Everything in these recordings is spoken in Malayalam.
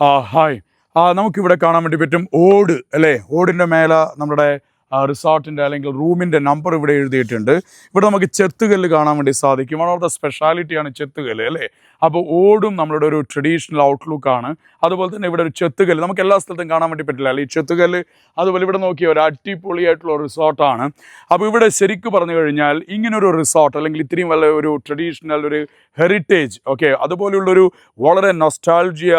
ആ ഹായ് ആ നമുക്കിവിടെ കാണാൻ വേണ്ടി പറ്റും ഓട് അല്ലേ? ഓടിന്റെ മേലെ നമ്മുടെ റിസോർട്ടിന്റെ അല്ലെങ്കിൽ റൂമിന്റെ നമ്പർ ഇവിടെ എഴുതിയിട്ടുണ്ട്. ഇവിടെ നമുക്ക് ചെത്തുകല്ല് കാണാൻ വേണ്ടി സാധിക്കും. വൺ ഓഫ് ദ സ്പെഷ്യാലിറ്റിയാണ് ചെത്തുകല്ല് അല്ലേ? അപ്പോൾ ഓടും നമ്മളുടെ ഒരു ട്രഡീഷണൽ ഔട്ട്ലുക്കാണ് അതുപോലെ തന്നെ ഇവിടെ ഒരു ചെത്തുകല്ല്. നമുക്ക് എല്ലാ സ്ഥലത്തും കാണാൻ വേണ്ടി പറ്റില്ല ഈ ചെത്തുകല്ല് അതുപോലെ ഇവിടെ നോക്കിയ ഒരു അടിപൊളിയായിട്ടുള്ള റിസോർട്ടാണ് അപ്പോൾ ഇവിടെ ശരിക്കും പറഞ്ഞു കഴിഞ്ഞാൽ ഇങ്ങനൊരു റിസോർട്ട് അല്ലെങ്കിൽ ഇത്രയും വല്ല ഒരു ട്രഡീഷണൽ ഒരു ഹെറിറ്റേജ് ഓക്കെ അതുപോലെയുള്ളൊരു വളരെ നൊസ്റ്റാൾജിയ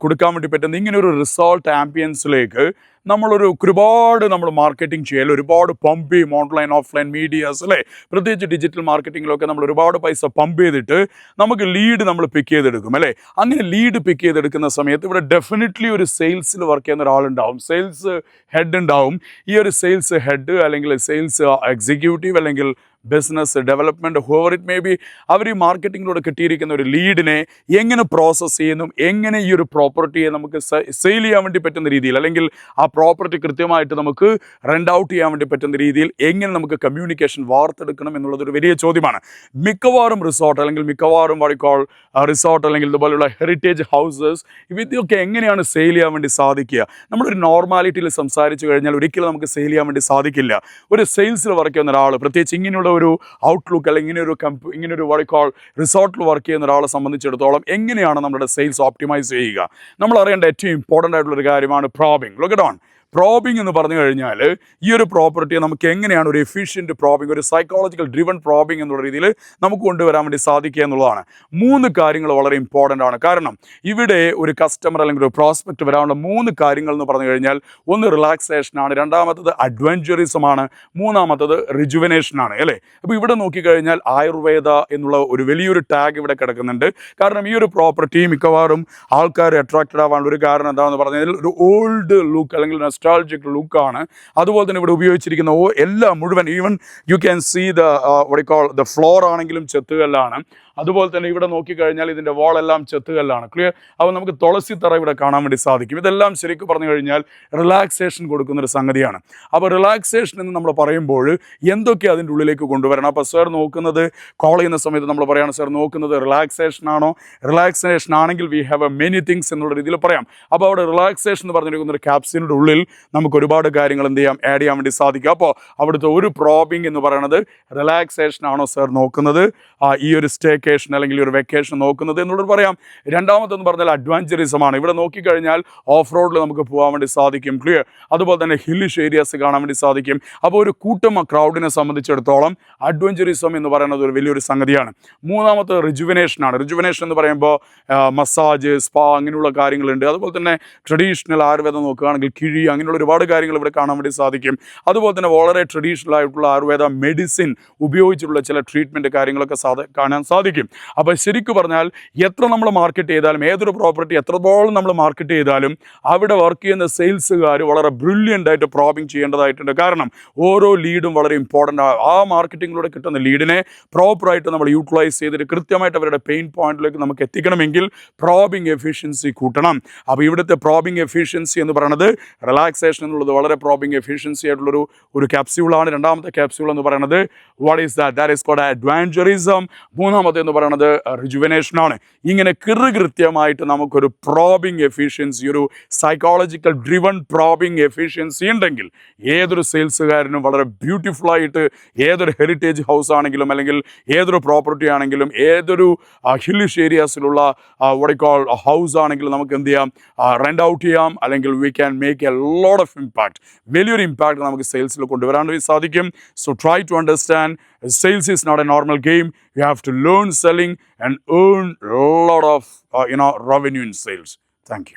കൊടുക്കാൻ വേണ്ടി പറ്റുന്ന ഇങ്ങനൊരു റിസോർട്ട് ആംബിയൻസിലേക്ക് നമ്മളൊരു ഒരുപാട് നമ്മൾ മാർക്കറ്റിംഗ് ചെയ്യൽ ഒരുപാട് പമ്പ് ചെയ്യും ഓൺലൈൻ ഓഫ്ലൈൻ മീഡിയാസ് അല്ലേ? പ്രത്യേകിച്ച് ഡിജിറ്റൽ മാർക്കറ്റിങ്ങിലൊക്കെ നമ്മൾ ഒരുപാട് പൈസ പമ്പ് ചെയ്തിട്ട് നമുക്ക് ലീഡ് നമ്മൾ പിക്ക് ചെയ്തെടുക്കും അല്ലേ? അങ്ങനെ ലീഡ് പിക്ക് ചെയ്തെടുക്കുന്ന സമയത്ത് ഇവിടെ ഡെഫിനറ്റ്ലി ഒരു സെയിൽസിൽ വർക്ക് ചെയ്യുന്ന ഒരാളുണ്ടാവും. സെയിൽസ് ഹെഡ് ഉണ്ടാവും. ഈ ഒരു സെയിൽസ് ഹെഡ് അല്ലെങ്കിൽ സെയിൽസ് എക്സിക്യൂട്ടീവ് അല്ലെങ്കിൽ business development however it may be അവർ ഈ മാർക്കറ്റിങ്ങിലൂടെ കിട്ടിയിരിക്കുന്ന ഒരു ലീഡിനെ എങ്ങനെ പ്രോസസ്സ് ചെയ്യുന്നു എങ്ങനെ ഈ ഒരു പ്രോപ്പർട്ടിയെ നമുക്ക് സെയിൽ ചെയ്യാൻ വേണ്ടി പറ്റുന്ന രീതിയിൽ അല്ലെങ്കിൽ ആ പ്രോപ്പർട്ടി കൃത്യമായിട്ട് നമുക്ക് റെന്റ് ഔട്ട് ചെയ്യാൻ വേണ്ടി പറ്റുന്ന രീതിയിൽ എങ്ങനെ നമുക്ക് കമ്മ്യൂണിക്കേഷൻ വാർത്തെടുക്കണം എന്നുള്ളതൊരു വലിയ ചോദ്യമാണ്. മിക്കവാറും റിസോർട്ട് അല്ലെങ്കിൽ മിക്കവാറും വഴിക്കോൾ റിസോർട്ട് അല്ലെങ്കിൽ ഇതുപോലുള്ള ഹെറിറ്റേജ് ഹൗസസ് ഇതൊക്കെ എങ്ങനെയാണ് സെയിൽ ചെയ്യാൻ വേണ്ടി സാധിക്കുക? നമ്മളൊരു നോർമാലിറ്റിയിൽ സംസാരിച്ചു കഴിഞ്ഞാൽ ഒരിക്കലും നമുക്ക് സെയിൽ ചെയ്യാൻ വേണ്ടി സാധിക്കില്ല. ഒരു സെയിൽസിൽ വർക്ക് ചെയ്യുന്ന ഒരാൾ പ്രത്യേകിച്ച് ഇങ്ങനെയുള്ള ഒരു ഔട്ട്ലുക്ക് അല്ലെങ്കിൽ ഇങ്ങനെ ഒരു കമ്പ ഇങ്ങനെ ഒരു വഴിക്കോൾ റിസോർട്ടിൽ വർക്ക് ചെയ്യുന്ന ഒരാളെ സംബന്ധിച്ചിടത്തോളം എങ്ങനെയാണ് നമ്മുടെ സെയിൽസ് ഓപ്റ്റിമൈസ് ചെയ്യുക? നമ്മൾ അറിയേണ്ട ഏറ്റവും ഇമ്പോർട്ടന്റ് ആയിട്ടുള്ള ഒരു കാര്യമാണ് പ്രോബിംഗ് ലുക്ക് ഓൺ പ്രോബിംഗ് എന്ന് പറഞ്ഞു കഴിഞ്ഞാൽ ഈ ഒരു പ്രോപ്പർട്ടിയെ നമുക്ക് എങ്ങനെയാണ് ഒരു എഫിഷ്യന്റ് പ്രോബിംഗ് ഒരു സൈക്കോളജിക്കൽ ഡ്രിവൺ പ്രോബിംഗ് എന്നുള്ള രീതിയിൽ നമുക്ക് കൊണ്ടുവരാൻ വേണ്ടി സാധിക്കുക എന്നുള്ളതാണ്. മൂന്ന് കാര്യങ്ങൾ വളരെ ഇമ്പോർട്ടന്റ് ആണ്. കാരണം ഇവിടെ ഒരു കസ്റ്റമർ അല്ലെങ്കിൽ ഒരു പ്രോസ്പെക്റ്റ് വരാനുള്ള മൂന്ന് കാര്യങ്ങൾ എന്ന് പറഞ്ഞു കഴിഞ്ഞാൽ ഒന്ന് റിലാക്സേഷനാണ് രണ്ടാമത്തത് അഡ്വഞ്ചറിസമാണ് മൂന്നാമത്തത് റിജുവനേഷനാണ് അല്ലേ? അപ്പോൾ ഇവിടെ നോക്കിക്കഴിഞ്ഞാൽ ആയുർവേദ എന്നുള്ള ഒരു വലിയൊരു ടാഗ് ഇവിടെ കിടക്കുന്നുണ്ട്. കാരണം ഈ ഒരു പ്രോപ്പർട്ടി മിക്കവാറും ആൾക്കാർ അട്രാക്റ്റഡ് ആവാനുള്ള ഒരു കാരണം എന്താണെന്ന് പറഞ്ഞാൽ ഒരു ഓൾഡ് ലുക്ക് അല്ലെങ്കിൽ നെസ്റ്റാൾജിക് ലുക്കാണ് അതുപോലെ തന്നെ ഇവിടെ ഉപയോഗിച്ചിരിക്കുന്ന എല്ലാം മുഴുവൻ even you can see the വടിക്കോൾ the floor ആണെങ്കിലും ചെത്തുകല്ലാണ്. അതുപോലെ തന്നെ ഇവിടെ നോക്കിക്കഴിഞ്ഞാൽ ഇതിന്റെ വാളെല്ലാം ചെത്തുകല്ലാണ്. ക്ലിയർ അപ്പോൾ നമുക്ക് തുളസി തറ ഇവിടെ കാണാൻ വേണ്ടി സാധിക്കും. ഇതെല്ലാം ശരിക്കും പറഞ്ഞു കഴിഞ്ഞാൽ റിലാക്സേഷൻ കൊടുക്കുന്ന ഒരു സംഗതിയാണ്. അപ്പോൾ റിലാക്സേഷൻ എന്ന് നമ്മൾ പറയുമ്പോൾ എന്തൊക്കെ അതിന്റെ ഉള്ളിലേക്ക് കൊണ്ടുവരണം? അപ്പോൾ സർ നോക്കുന്നത് കോൾ ചെയ്യുന്ന സമയത്ത് നമ്മൾ പറയുകയാണ് സർ നോക്കുന്നത് റിലാക്സേഷൻ ആണോ? റിലാക്സേഷൻ ആണെങ്കിൽ we have a many things എന്നുള്ള രീതിയിൽ പറയാം. അപ്പോൾ അവിടെ റിലാക്സേഷൻ എന്ന് പറഞ്ഞിരിക്കുന്ന ഒരു ക്യാപ്സിനുടെ ഉള്ളിൽ നമുക്ക് ഒരുപാട് കാര്യങ്ങൾ എന്ത് ചെയ്യാം? ആഡ് ചെയ്യാൻ വേണ്ടി സാധിക്കും. അപ്പോൾ അവിടുത്തെ ഒരു പ്രോബിംഗ് എന്ന് പറയുന്നത് റിലാക്സേഷൻ ആണോ സർ നോക്കുന്നത്? ഈ ഒരു സ്റ്റേക്കേഷൻ അല്ലെങ്കിൽ ഒരു വെക്കേഷൻ നോക്കുന്നത് എന്നുള്ളത് പറയാം. രണ്ടാമതെന്ന് പറഞ്ഞാൽ അഡ്വഞ്ചറിസമാണ് ഇവിടെ നോക്കിക്കഴിഞ്ഞാൽ ഓഫ് റോഡിൽ നമുക്ക് പോകാൻ വേണ്ടി സാധിക്കും. ക്ലിയർ അതുപോലെ തന്നെ ഹില്ലിഷ് ഏരിയാസ് കാണാൻ വേണ്ടി സാധിക്കും. അപ്പോൾ ഒരു കൂട്ടം ക്രൗഡിനെ സംബന്ധിച്ചിടത്തോളം അഡ്വഞ്ചറിസം എന്ന് പറയുന്നത് ഒരു വലിയൊരു സംഗതിയാണ്. മൂന്നാമത്തെ റിജുവിനേഷൻ ആണ്. റിജുവിനേഷൻ എന്ന് പറയുമ്പോൾ മസാജ് സ്പാ അങ്ങനെയുള്ള കാര്യങ്ങളുണ്ട്. അതുപോലെ തന്നെ ട്രഡീഷണൽ ആയുർവേദം നോക്കുകയാണെങ്കിൽ കിഴി അങ്ങനെയുള്ള ഒരുപാട് കാര്യങ്ങൾ ഇവിടെ കാണാൻ വേണ്ടി സാധിക്കും. അതുപോലെ തന്നെ വളരെ ട്രഡീഷണൽ ആയിട്ടുള്ള ആയുർവേദ മെഡിസിൻ ഉപയോഗിച്ചിട്ടുള്ള ചില ട്രീറ്റ്മെന്റ് കാര്യങ്ങളൊക്കെ കാണാൻ സാധിക്കും. അപ്പോൾ ശരിക്കും പറഞ്ഞാൽ എത്ര നമ്മൾ മാർക്കറ്റ് ചെയ്താലും ഏതൊരു പ്രോപ്പർട്ടി എത്രത്തോളം നമ്മൾ മാർക്കറ്റ് ചെയ്താലും അവിടെ വർക്ക് ചെയ്യുന്ന സെയിൽസുകാർ വളരെ ബ്രില്യന്റ് ആയിട്ട് പ്രോബിങ് ചെയ്യേണ്ടതായിട്ടുണ്ട്. കാരണം ഓരോ ലീഡും വളരെ ഇമ്പോർട്ടന്റ് ആ മാർക്കറ്റിങ്ങിലൂടെ കിട്ടുന്ന ലീഡിനെ പ്രോപ്പറായിട്ട് നമ്മൾ യൂട്ടിലൈസ് ചെയ്തിട്ട് കൃത്യമായിട്ട് അവരുടെ പെയിൻ പോയിന്റിലേക്ക് നമുക്ക് എത്തിക്കണമെങ്കിൽ പ്രോബിങ് എഫിഷ്യൻസി കൂട്ടണം. അപ്പോൾ ഇവിടുത്തെ പ്രോബിങ് എഫിഷ്യൻസി എന്ന് പറയുന്നത് റിലാക്സേഷൻ എന്നുള്ളത് വളരെ പ്രോബിങ് എഫിഷ്യൻസി ആയിട്ടുള്ളൊരു ഒരു ക്യാപ്സ്യൂളാണ് രണ്ടാമത്തെ ക്യാപ്സ്യൂൾ എന്ന് പറയുന്നത് what is that that is code adventurism മൂന്നാമത്തെ എന്ന് പറയുന്നത് റിജുവനേഷൻ ആണ്. ഇങ്ങനെ കൃത്യമായിട്ട് നമുക്കൊരു പ്രോബിങ് എഫിഷ്യൻസി ഒരു സൈക്കോളജിക്കൽ ഡ്രിവൺ പ്രോബിങ് എഫിഷ്യൻസി ഉണ്ടെങ്കിൽ ഏതൊരു സെയിൽസുകാരനും വളരെ ബ്യൂട്ടിഫുൾ ആയിട്ട് ഏതൊരു ഹെറിറ്റേജ് ഹൗസ് ആണെങ്കിലും അല്ലെങ്കിൽ ഏതൊരു പ്രോപ്പർട്ടി ആണെങ്കിലും ഏതൊരു ഹില്ലിഷ് ഏരിയാസിലുള്ള വടക്കോൾ ഹൗസ് ആണെങ്കിലും നമുക്ക് എന്ത് ചെയ്യാം? റെന്റ് ഔട്ട് ചെയ്യാം. അല്ലെങ്കിൽ we can make a load of impact വലിയൊരു ഇമ്പാക്ട് നമുക്ക് സെയിൽസിൽ കൊണ്ടുവരാൻ സാധിക്കും. So try to understand sales is not a normal game. You have to learn selling and earn a lot of, uh, you know, revenue in sales. Thank you.